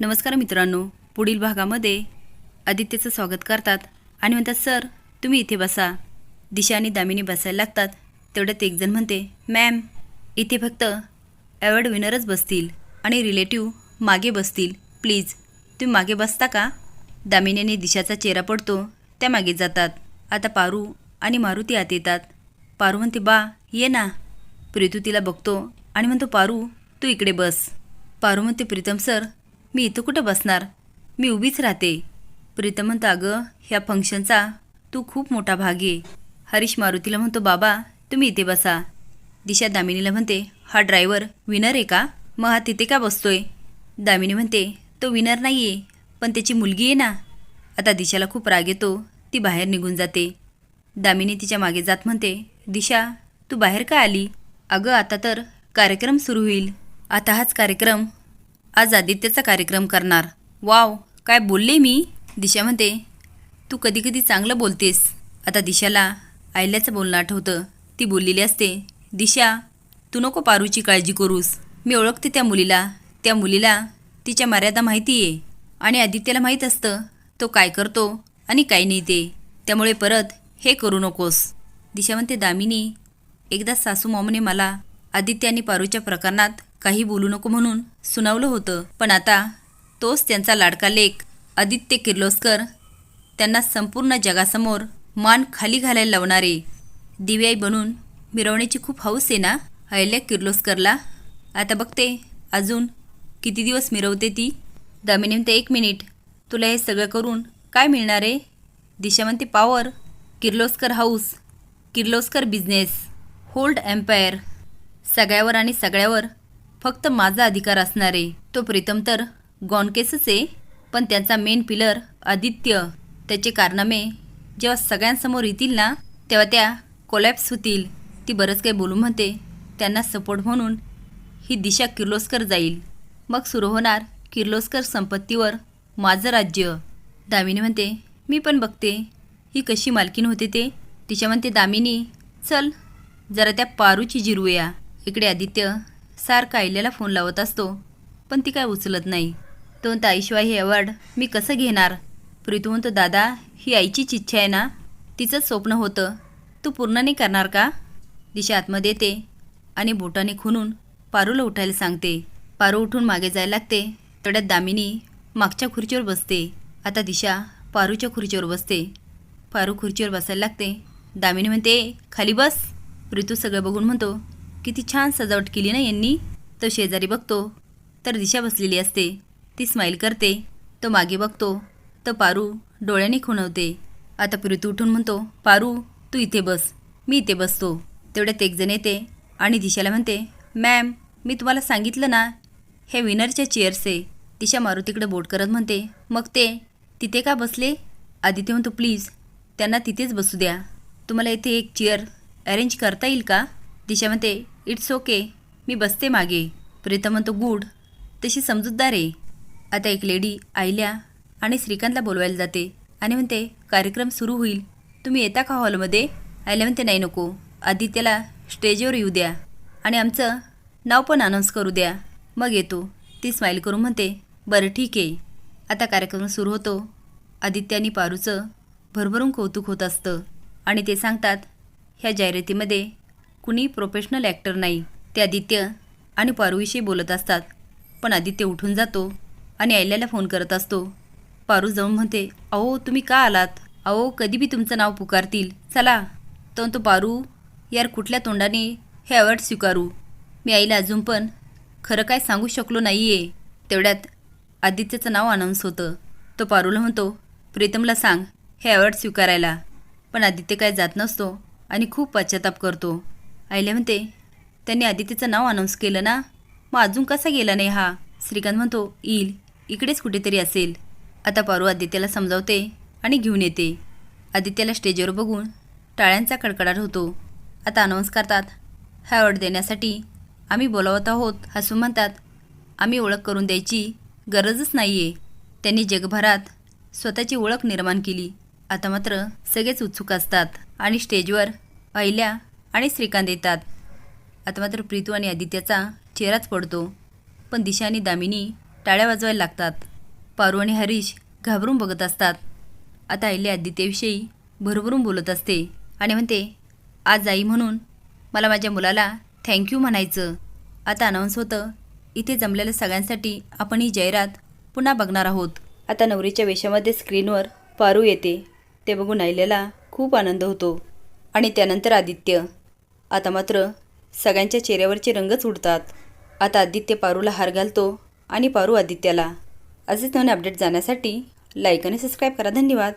नमस्कार मित्रांनो. पुढील भागामध्ये आदित्यचं स्वागत करतात. आणि म्हणतात सर तुम्ही इथे बसा. दिशा आणि दामिनी बसायला लागतात. तेवढ्यात एकजण म्हणते मॅम इथे फक्त अवॉर्ड विनरच बसतील आणि रिलेटिव्ह मागे बसतील. प्लीज तुम्ही मागे बसता का? दामिनीने दिशाचा चेहरा पडतो. त्या मागे जातात. आता पारू आणि मारुती आत येतात. पारू म्हणते बा ये ना. प्रीतू तिला बघतो आणि म्हणतो पारू तू इकडे बस. पारू म्हणते प्रीतम सर मी इथं कुठं बसणार? मी उभीच राहते. प्रीतम म्हणतो अगं ह्या फंक्शनचा तू खूप मोठा भाग आहे हरीश मारुतीला म्हणतो बाबा तुम्ही इथे बसा. दिशा दामिनीला म्हणते हा ड्रायव्हर विनर आहे का? मग हा तिथे का बसतोय? दामिनी म्हणते तो विनर नाही आहे पण त्याची मुलगी आहे ना. आता दिशाला खूप राग येतो ती बाहेर निघून जाते. दामिनी तिच्यामागे जात म्हणते दिशा तू बाहेर का आली? अगं आता तर कार्यक्रम सुरू होईल. आता हाच कार्यक्रम आज आदित्यचा कार्यक्रम करणार. वाव काय बोलले मी? दिशा म्हणते तू कधी कधी चांगलं बोलतेस. आता दिशाला आयल्याचं बोलणं आठवतं. ती बोललेली असते दिशा तू नको पारूची काळजी करूस. मी ओळखते त्या मुलीला. त्या मुलीला तिच्या मर्यादा माहिती आहे आणि आदित्यला माहीत असतं तो काय करतो आणि काय नाही ते. त्यामुळे परत हे करू नकोस. दिशा म्हणते दामिनी एकदा सासू मॉमने मला आदित्य आणि पारूच्या प्रकरणात काही बोलू नको म्हणून सुनावलं होतं. पण आता तोच त्यांचा लाडका लेख आदित्य किर्लोस्कर त्यांना संपूर्ण जगासमोर मान खाली घालायला लावणारे दिव्याई बनून मिरवण्याची खूप हौस आहे ना? अहिल्या किर्लोस्करला. आता बघते अजून किती दिवस मिरवते ती? दामिनी ते एक मिनिट. तुला हे सगळं करून काय मिळणार आहे? दिशा म्हणते power Kirloskar house. Kirloskar business. Hold empire. सगळ्यावर आणि सगळ्यावर फक्त माझा अधिकार असणार. आहे तो प्रीतम तर गॉनकेसच आहे. पण त्यांचा मेन पिलर आदित्य. त्याचे कारनामे जेव्हा सगळ्यांसमोर येतील ना तेव्हा त्या कोलॅप्स होतील. ती बरंच काही बोलू म्हणते. त्यांना सपोर्ट म्हणून ही दिशा किर्लोस्कर जाईल. मग सुरू होणार किर्लोस्कर संपत्तीवर माझं राज्य. दामिनी म्हणते मी पण बघते. ही कशी मालकीन होते ते? तिच्या म्हणते दामिनी चल जरा त्या पारूची जिरवूया इकडे आदित्य सारखा आईल्याला फोन लावत असतो पण ती काय उचलत नाही. तो ताईशिवाय हे अवॉर्ड मी कसं घेणार? प्रीतू म्हणतो दादा ही आईचीच इच्छा आहे ना? तिचंच स्वप्न होतं. तू पूर्ण नाही करणार का? दिशा आतमध्ये येते आणि बोटाने खुनून पारूला उठायला सांगते. पारू उठून मागे जायला लागते. तड्यात दामिनी मागच्या खुर्चीवर बसते. आता दिशा पारूच्या खुर्चीवर बसते. पारू खुर्चीवर बसायला लागते. दामिनी म्हणते खाली बस. प्रीतू सगळं बघून म्हणतो किती छान सजावट केली ना यांनी. तो शेजारी बघतो. तर दिशा बसलेली असते. ती स्माईल करते. तो मागे बघतो. तर पारू डोळ्याने खुणवते. आता प्रीतू उठून म्हणतो पारू तू इथे बस. मी इथे बसतो. तेवढ्यात एक जण येते आणि दिशाला म्हणते मॅम मी तुम्हाला सांगितलं ना हे विनरच्या चेअर्स आहे. दिशा मारुतीकडे बोट करत म्हणते मग ते तिथे का बसले? आदित्य म्हणतो प्लीज त्यांना तिथेच बसू द्या. तुम्हाला इथे एक चेअर अरेंज करता येईल का? दिशा म्हणते इट्स ओके मी बसते मागे. प्रीतम म्हणतो गुड. तशी समजूतदार आहे. आता एक लेडी आईल्या आणि श्रीकांतला बोलवायला जाते आणि म्हणते कार्यक्रम सुरू होईल. तुम्ही येता का हॉलमध्ये? आईला म्हणते नाही नको. आदित्यला स्टेजवर येऊ द्या आणि आमचं नाव पण अनाऊन्स करू द्या. मग येतो. ती स्माईल करून म्हणते बरं ठीक आहे. आता कार्यक्रम सुरू होतो. आदित्य आणि पारूचं भरभरून कौतुक होत असतं आणि ते सांगतात ह्या जाहिरातीमध्ये कुणी प्रोफेशनल ॲक्टर नाही ते आदित्य आणि पारूविषयी बोलत असतात. पण आदित्य उठून जातो आणि आयल्याला फोन करत असतो. पारू जाऊन म्हणते अहो तुम्ही का आलात? अहो कधी बी तुमचं नाव पुकारतील. चला. तर तो पारू यार कुठल्या तोंडाने हे अवॉर्ड स्वीकारू? मी आईला अजून पण खरं काय सांगू शकलो नाही आहे तेवढ्यात आदित्यचं नाव अनाऊन्स होतं. तो पारूला म्हणतो प्रीतमला सांग हे अवॉर्ड स्वीकारायला. पण आदित्य काय जात नसतो आणि खूप पश्चाताप करतो. आईला म्हणते त्यांनी आदित्यचं नाव अनाऊन्स केलं ना? मग अजून कसा गेला नाही हा? श्रीकांत म्हणतो येईल. इकडेच कुठेतरी असेल. आता पारू आदित्यला समजावते आणि घेऊन येते. आदित्याला स्टेजवर बघून टाळ्यांचा कडकडाट होतो. आता अनाऊन्स करतात हा ऑर्डर देण्यासाठी आम्ही बोलावत आहोत. हसून म्हणतात आम्ही ओळख करून द्यायची गरजच नाही आहे त्यांनी जगभरात स्वतःची ओळख निर्माण केली. आता मात्र सगळेच उत्सुक असतात आणि स्टेजवर अहिल्या आणि श्रीकांत येतात. आता मात्र प्रीतू आणि आदित्याचा चेहराच पडतो. पण दिशा आणि दामिनी टाळ्या वाजवायला लागतात. पारू आणि हरीश घाबरून बघत असतात. आता आईले आदित्यविषयी भरभरून बोलत असते आणि म्हणते आज आई म्हणून मला माझ्या मुलाला थँक्यू म्हणायचं. आता अनाऊन्स होतं इथे जमलेल्या सगळ्यांसाठी आपण ही जाहिरात पुन्हा बघणार आहोत. आता नवरीच्या वेशामध्ये स्क्रीनवर पारू येते. ते बघून आईल्याला खूप आनंद होतो. आणि त्यानंतर आदित्य. आता मात्र सगळ्यांच्या चेहऱ्यावरचे रंगच उडतात. आता आदित्य पारूला हार घालतो आणि पारू आदित्याला. असेच नवीन अपडेट जाण्यासाठी लाईक आणि सबस्क्राईब करा. धन्यवाद.